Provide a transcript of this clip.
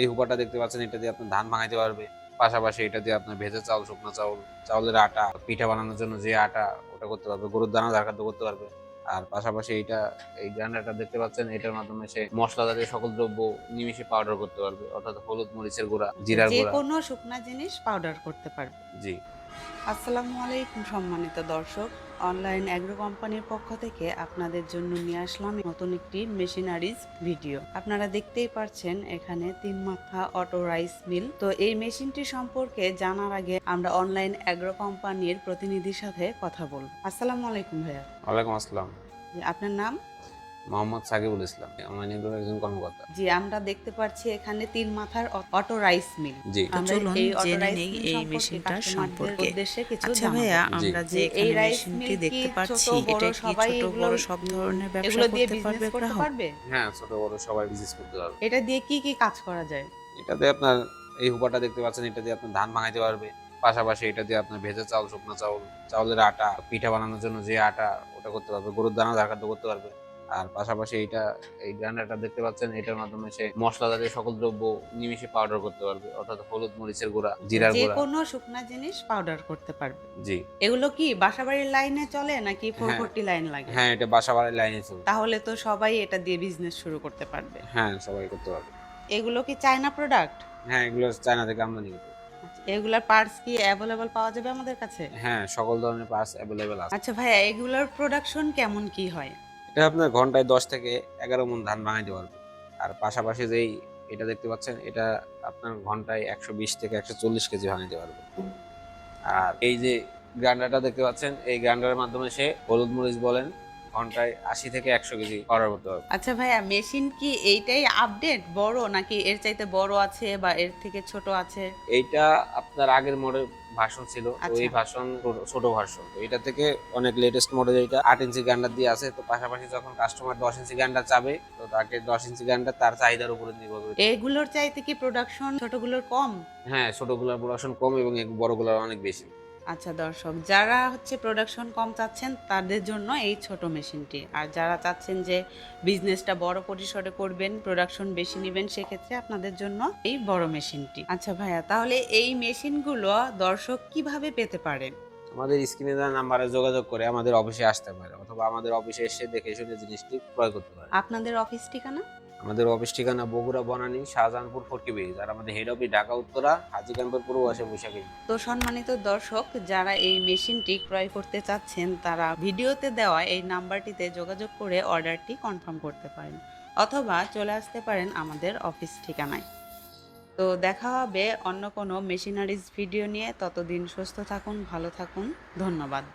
এই হুপারটা দেখতে পাচ্ছেন এটা দিয়ে আপনার ধান ভাঙাইতে পারবে। পাশাপাশি এটা দিয়ে আপনার ভেজা চাউল শুকনো চাউল চাউলের আটা পিঠা বানানোর জন্য যে আটা ওটা করতে পারবে গরুর দানা ঝাড়খাদ্য করতে পারবে। আর পাশাপাশি এইটা এই গ্রাইন্ডারটা দেখতে পাচ্ছেন এটার মাধ্যমে সে মশলা জাতীয় সকল দ্রব্য নিমিশে পাউডার করতে পারবে অর্থাৎ হলুদ মরিচের গুঁড়া জিরার গুঁড়া। যে কোনো শুকনা জিনিস পাউডার করতে পারবে। জি। আসসালামু আলাইকুম সম্মানিত দর্শক। অনলাইন অ্যাগ্রো কোম্পানির পক্ষ থেকে আপনাদের জন্য নিয়ে আসলাম নতুন একটি মেশিনারিজ ভিডিও। আপনারা দেখতেই পারছেন এখানে তিন মাথা অটো রাইস মিল। তো এই মেশিনটি সম্পর্কে জানার আগে আমরা অনলাইন অ্যাগ্রো কোম্পানির প্রতিনিধির সাথে কথা বলব। আসসালামু আলাইকুম ভাইয়া। ওয়ালাইকুম আসসালাম। আপনার নাম? মোহাম্মদ সাকিবুল ইসলাম অনলাইন এগুলোর একজন কর্মকর্তা। জি আমরা দেখতে পাচ্ছি এখানে তিন মাথার অটো রাইস মিল। জি। চলুন জেনে নেই এই মেশিনটার সম্পর্কে। উদ্দেশ্যে কিছু আচ্ছা ভাইয়া আমরা যে এই মেশিনটি দেখতে পাচ্ছি এটা কি ছোট বড় সব ধরনের ব্যবসা দিয়ে করতে পারবে করতে পারবে? হ্যাঁ ছোট বড় সবাই বিজনেস করতে পারবে। এটা দিয়ে কি কি কাজ করা যায়? এটাতে আপনার এই হুপারটা দেখতে পাচ্ছেন এটা দিয়ে আপনার ধান ভাঙাইতে পারবে। পাশাপাশি এটা দিয়ে আপনার ভেজা চাউল শুকনো চাউল চাউলের আটা পিঠা বানানোর জন্য যে আটা ওটা করতে পারবে গরুর দানা ঝাড়খাদ্য করতে পারবে। আর পাশাপাশি এইটা এই গ্রাইন্ডারটা দেখতে পাচ্ছেন এটার মাধ্যমে সে মশলা জাতীয় সকল দ্রব্য নিমিশে পাউডার করতে পারবে অর্থাৎ হলুদ মরিচের গুঁড়া জিরার যে গুঁড়া। কোনো শুকনা জিনিস পাউডার করতে পারবে। জি। এগুলো কি বাসাবাড়ির লাইনে চলে নাকি ফোর ফোরটি লাইন লাগে? হ্যাঁ এটা বাসা বাড়ির লাইনে চলবে তাহলে তো সবাই এটা দিয়ে বিজনেস শুরু করতে পারবে। হ্যাঁ সবাই করতে পারবে। এগুলো কি চায়না প্রোডাক্ট হ্যাঁ এগুলো চায়না থেকে আমদানি করতে এগুলার পার্টস কি অ্যাভেলেবল পাওয়া যাবে আমাদের কাছে? হ্যাঁ সকল ধরনের পার্টস অ্যাভেলেবেল আছে। আচ্ছা ভাইয়া এগুলোর প্রোডাকশন কেমন কি হয়? এটা আপনার ঘন্টায় দশ থেকে এগারো মন ধান ভাঙাইতে পারবে। আর পাশাপাশি যেই এটা দেখতে পাচ্ছেন, এটা আপনার ঘন্টায় একশো বিশ থেকে একশো চল্লিশ কেজি ভাঙাইতে পারবে। আর এই যে গ্রাইন্ডারটা দেখতে পাচ্ছেন, এই গ্রাইন্ডারের মাধ্যমে সে হলুদ মরিচ বলেন ঘন্টায় আশি থেকে একশো কেজি অর্ডার করতে পারবে আচ্ছা ভাইয়া মেশিন কি এইটাই আপডেট বড় নাকি এর চাইতে বড় আছে বা এর থেকে ছোট আছে? এইটা আপনার আগের মডেল ভার্সন ছিল তো আচ্ছা। ভার্সন ছোট তো এটা থেকে অনেক লেটেস্ট মডেল এটা আট ইঞ্চি গ্রাইন্ডার দিয়ে আছে তো পাশাপাশি যখন কাস্টমার দশ ইঞ্চি গ্রাইন্ডার চাবে তো তাকে দশ ইঞ্চি গ্রাইন্ডার তার চাহিদার উপরে নির্ভর করে। এগুলোর চাইতে কি প্রোডাকশন ছোটগুলোর কম? হ্যাঁ ছোটগুলোর প্রোডাকশন কম এবং বড়গুলোর অনেক বেশি। আচ্ছা দর্শক যারা হচ্ছে প্রোডাকশন কম চাচ্ছেন তাদের জন্য এই ছোট মেশিনটি। আর যারা চাচ্ছেন যে বিজনেসটা বড় পরিসরে করবেন প্রোডাকশন বেশি নেবেন সেক্ষেত্রে আপনাদের জন্য এই বড় মেশিনটি। আচ্ছা ভাইয়া তাহলে এই মেশিনগুলো দর্শক কীভাবে পেতে পারেন? আমাদের স্ক্রিনে দেওয়া নাম্বারে যোগাযোগ করে আমাদের অফিসে আসতে পারে অথবা আমাদের অফিসে এসে দেখে শুনে জিনিসটি ক্রয় করতে পারে। আপনাদের অফিস ঠিকানা? আমাদের অফিস ঠিকানা বগুড়া, বনানী, শাহজাহানপুর ফরকি ব্রিজ আর আমাদের হেড অফিস ঢাকা, উত্তরা, হাজি ক্যাম্পের পূর্ব পাশে বৈশাখী তো সম্মানিত দর্শক, যারা এই মেশিনটি ক্রয় করতে চাচ্ছেন, তারা ভিডিওতে দেওয়া এই নাম্বারটিতে যোগাযোগ করে অর্ডারটি কনফার্ম করতে পারেন, অথবা চলে আসতে পারেন আমাদের অফিস ঠিকানায়। তো দেখা হবে অন্য কোনো মেশিনারিজ ভিডিও নিয়ে। ততদিন সুস্থ থাকুন, ভালো থাকুন। ধন্যবাদ।